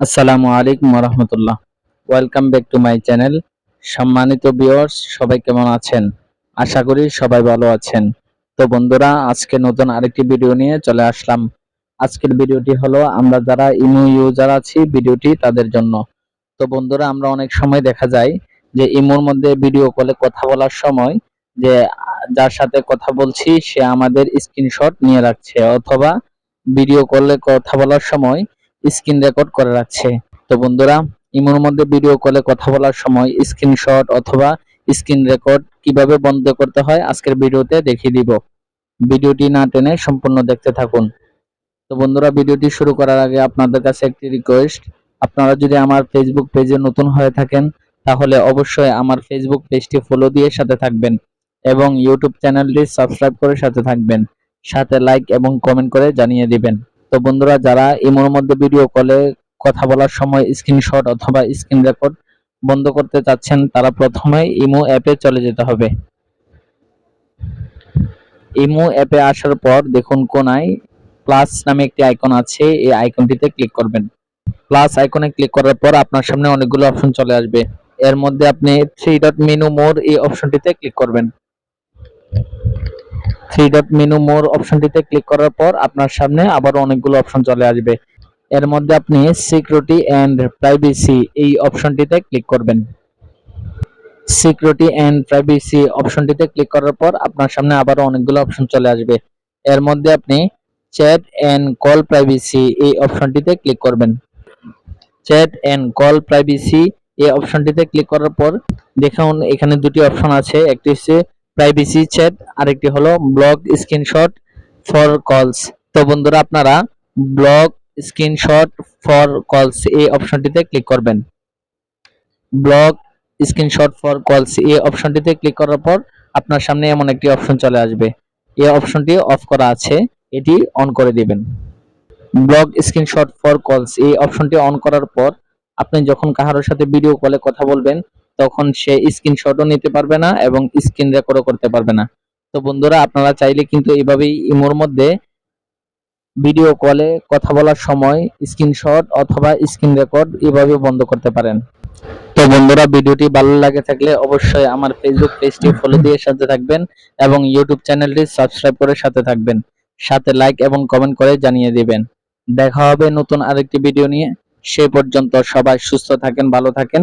আসসালামু আলাইকুম রহমতুল্লাহ welcome back to my channel সম্মানিত ভিউয়ার্স সবাই কেমন আছেন? আশা করি সবাই ভালো আছেন। তো বন্ধুরা, আজকে নতুন আরেকটি ভিডিও নিয়ে চলে আসলাম। আজকের ভিডিওটি হলো, আমরা যারা ইমো ইউজার আছি ভিডিওটি তাদের জন্য। তো বন্ধুরা, আমরা অনেক সময় দেখা যায় যে ইমোর মধ্যে ভিডিও কলে কথা বলার সময় যে যার সাথে কথা বলছি, সে আমাদের স্ক্রিনশট নিয়ে রাখছে। অথবা ভিডিও কলে কথা বলার সময় স্ক্রিন রেকর্ড করে রাখছে। তো বন্ধুরা, ইমোর মধ্যে ভিডিও কলে কথা বলার সময় স্ক্রিনশট অথবা স্ক্রিন রেকর্ড কীভাবে বন্ধ করতে হয় আজকের ভিডিওতে দেখিয়ে দিব। ভিডিওটি না টেনে সম্পূর্ণ দেখতে থাকুন। তো বন্ধুরা, ভিডিওটি শুরু করার আগে আপনাদের কাছে একটি রিকোয়েস্ট আপনারা যদি আমার ফেসবুক পেজে নতুন হয়ে থাকেন, তাহলে অবশ্যই আমার ফেসবুক পেজটি ফলো দিয়ে সাথে থাকবেন এবং ইউটিউব চ্যানেলটি সাবস্ক্রাইব করে সাথে থাকবেন। সাথে লাইক এবং কমেন্ট করে জানিয়ে দিবেন। তো বন্ধুরা, যারা ইমোর মধ্যে ভিডিও কলে কথা বলার সময় স্ক্রিনশট অথবা স্ক্রিন রেকর্ড বন্ধ করতে চাচ্ছেন, তারা প্রথমে ইমো অ্যাপে চলে যেতে হবে। ইমো অ্যাপে আসার পর দেখুন কোনায় প্লাস নামে একটি আইকন আছে, এই আইকনটিতে ক্লিক করবেন। প্লাস আইকনে ক্লিক করার পর আপনার সামনে অনেকগুলো অপশন চলে আসবে। এর মধ্যে আপনি থ্রি ডট মেনু মোর এই অপশনটিতে ক্লিক করবেন। থ্রি ডট মেনু মোর অপশনটিতে ক্লিক করার পর আপনার সামনে আবার অনেকগুলো অপশন চলে আসবে। এর মধ্যে আপনি সিকিউরিটি অ্যান্ড প্রাইভেসি এই অপশনটিতে ক্লিক করবেন। সিকিউরিটি অ্যান্ড প্রাইভেসি অপশনটিতে ক্লিক করার পর আপনার সামনে আবারও অনেকগুলো অপশন চলে আসবে। এর মধ্যে আপনি চ্যাট অ্যান্ড কল প্রাইভেসি এই অপশনটিতে ক্লিক করবেন। চ্যাট অ্যান্ড কল প্রাইভেসি এই অপশনটিতে ক্লিক করার পর দেখুন এখানে দুটি অপশন আছে, একটি হচ্ছে প্রাইভেসি চ্যাট আরেকটি হলো ব্লগ স্ক্রিনশট ফর কলস তো বন্ধুরা, আপনারা ব্লগ স্ক্রিনশট ফর কলস এই অপশনটিতে ক্লিক করবেন। ব্লগ স্ক্রিনশট ফর কলস এই অপশনটিতে ক্লিক করার পর আপনার সামনে এমন একটি অপশন চলে আসবে। এই অপশনটি অফ করা আছে, এটি অন করে দিবেন। ব্লগ স্ক্রিনশট ফর কলস এই অপশনটি অন করার পর আপনি যখন কাহারোর সাথে ভিডিও কলে কথা বলবেন তখন সে স্ক্রিনশটও নিতে পারবে না এবং স্ক্রিন রেকর্ডও করতে পারবে না। তো বন্ধুরা, আপনারা চাইলে কিন্তু এইভাবেই ইমোর মধ্যে ভিডিও কলে কথা বলার সময় স্ক্রিনশট অথবা স্ক্রিন রেকর্ড এভাবে বন্ধ করতে পারেন। তো বন্ধুরা, ভিডিওটি ভালো লাগে থাকলে অবশ্যই আমার ফেসবুক পেজটি ফলো দিয়ে সাথে থাকবেন এবং ইউটিউব চ্যানেলটি সাবস্ক্রাইব করে সাথে থাকবেন। সাথে লাইক এবং কমেন্ট করে জানিয়ে দিবেন। দেখা হবে নতুন আরেকটি ভিডিও নিয়ে। সে পর্যন্ত সবাই সুস্থ থাকেন, ভালো থাকেন।